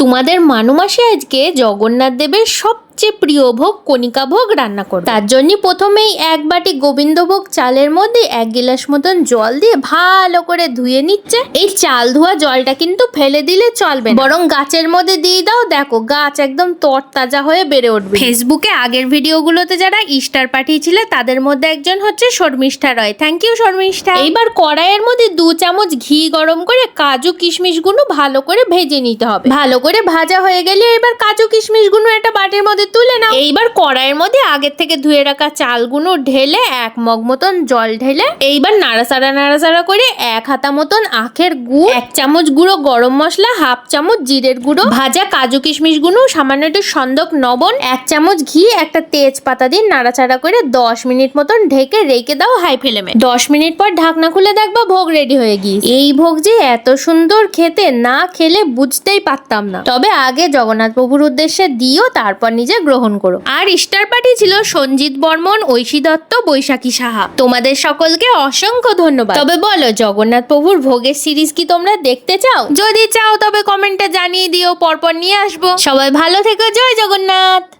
তোমাদের মানুমাসে আজকে জগন্নাথ দেবের সবচেয়ে প্রিয় ভোগ, কণিকা ভোগ রান্না করবে। তার জন্য প্রথমেই এক বাটি গোবিন্দভোগ চালের মধ্যে এক গিলাস মতন জল দিয়ে ভালো করে ধুয়ে নিচ্ছে। এই চাল ধোয়া জলটা কিন্তু ফেলে দিলে চলবে বরং গাছের মধ্যে দিয়ে দাও, দেখো গাছ একদম তরতাজা হয়ে বেড়ে উঠবে। ফেসবুকে আগের ভিডিওগুলোতে যারা ইস্টার পাঠিয়েছিলে, তাদের মধ্যে একজন হচ্ছে শর্মিষ্ঠা রয়। Thank you Sharmistha. এইবার কড়াইয়ের মধ্যে দু চামচ ঘি গরম করে কাজু কিশমিশগুলো ভালো করে ভেজে নিতে হবে। ভালো করে ভাজা হয়ে গেলে এবার কাজু কিশমিশগুলো একটা বাটির মধ্যে তুলে নাও। এইবার কড়াইয়ের মধ্যে আগের থেকে ধুয়ে রাখা চালগুলো ঢেলে এক মগ মতন জল ঢেলে এইবার নাড়াচাড়া নাড়াচাড়া করে এক হাতা মতন আখের গুড়, এক চামচ গুঁড়ো গরম মশলা, হাফ চামচ জিরের গুঁড়ো, ভাজা কাজু কিশমিশগুলো সামান্য একটু সন্দক নবন এক চামচ ঘি, একটা তেজপাতা দিয়ে নাড়াচাড়া করে দশ মিনিট মতন ঢেকে রেখে দাও হাই ফ্লেমে। দশ মিনিট পর ঢাকনা খুলে দেখবা ভোগ রেডি হয়ে গিয়েছে। এই ভোগ যে এত সুন্দর খেতে না খেলে বুঝতেই পারতাম না। তবে আগে জগন্নাথ প্রভুর উদ্দেশ্যে দিও, তারপর নিজে গ্রহণ করো। আর স্টার পার্টি ছিল সঞ্জিত বর্মন, ঐশী দত্ত, বৈশাখী সাহা। তোমাদের সকলকে অসংখ্য ধন্যবাদ। তবে বলো, জগন্নাথ প্রভুর ভোগের সিরিজ কি তোমরা দেখতে চাও? যদি চাও, তবে কমেন্টে জানিয়ে দিও, পরপর নিয়ে আসব। সবাই ভালো থেকো। জয় জগন্নাথ!